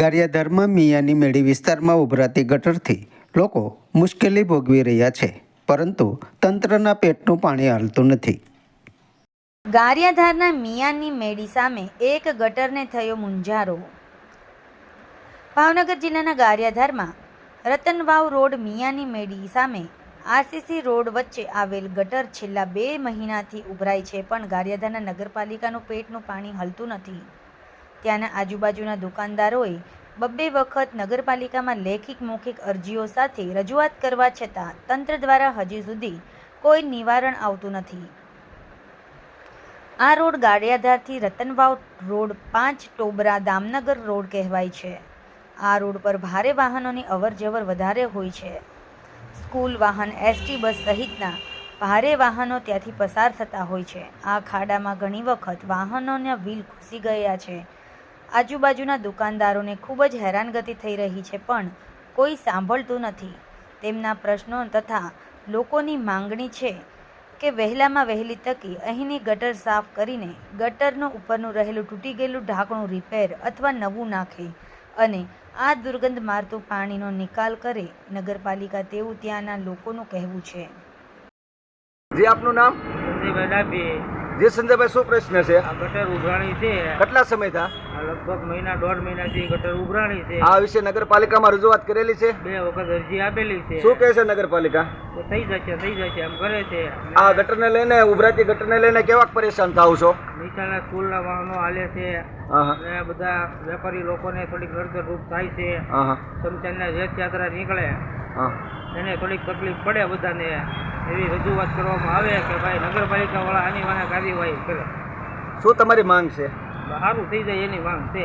ગારિયાધારમાં મિયાની મેળી વિસ્તારમાં ઉભરાતી ગટરથી લોકો મુશ્કેલી ભોગવી રહ્યા છે, પરંતુ તંત્રના પેટનું પાણી હાલતું નથી. ગારિયાધારના મિયાની મેળી સામે એક ગટરને થયો મુંજારો ભાવનગર જિલ્લાના ગારિયાધારમાં રતનવાવ રોડ મિયાની મેળી સામે આરસીસી રોડ વચ્ચે આવેલ ગટર છેલ્લા બે મહિનાથી ઉભરાય છે, પણ ગારિયાધારના નગરપાલિકાનું પેટનું પાણી હલતું નથી. ત્યાંના આજુબાજુના દુકાનદારોએ બબ્બે વખત નગરપાલિકામાં લેખિત મૌખિક અરજીઓ સાથે રજૂઆત કરવા છતાં તંત્ર દ્વારા હજી સુધી કોઈ નિવારણ આવતું નથી. આ રોડ ગાડિયાધારથી રતનવાવ રોડ પાંચ ટોબરા દામનગર રોડ કહેવાય છે. આ રોડ પર ભારે વાહનોની અવરજવર વધારે હોય છે. સ્કૂલ વાહન, એસટી બસ સહિતના ભારે વાહનો ત્યાંથી પસાર થતા હોય છે. આ ખાડામાં ઘણી વખત વાહનોના વ્હીલ ઘૂસી ગયા છે. આજુબાજુના દુકાનદારોને ખૂબ જ હેરાનગતિ થઈ રહી છે પણ કોઈ સાંભળતું નથી. તેમના પ્રશ્નો તથા લોકોની માંગણી છે કે વહેલામાં વહેલી તકી અહીંની ગટર સાફ કરીને ગટરનું ઉપરનું રહેલું તૂટી ગયેલું ઢાંકણું રિપેર અથવા નવું નાખે અને આ દુર્ગંધ મારતું પાણીનો નિકાલ કરે નગરપાલિકા તેવું ત્યાંના લોકોનું કહેવું છે. જી આપનું નામ? જી સંજયભાઈ શું પ્રશ્ન છે? આ ગટર ઉભરાણી છે. કેટલા સમય થા લગભગ મહિના દોઢ મહિનાથી ગટર ઉભરાણી છે. આ વિશે નગરપાલિકામાં રજૂઆત કરેલી છે? બે વખત અરજી આપેલી છે. શું કહે છે નગરપાલિકા? થઈ જશે થઈ જશે એમ કરે છે. આ ગટરને લઈને ઉભરાતી ગટરને લઈને કેવા પરેશાન થાવ છો? નિશાળના સ્કૂલના વાહનો હાલે છે. અને બધા વેપારી લોકોને થોડીક નડતરરૂપ થાય છે. ના સમચાનના રથયાત્રા નીકળે. એને થોડીક તકલીફ પડે બધાને. એવી રજૂઆત કરવામાં આવે કે ભાઈ નગરપાલિકાવાળા આની વાને કાર્યવાહી કરે. શું તમારી માંગ છે? સારું થઈ જાય એની માંગ છે.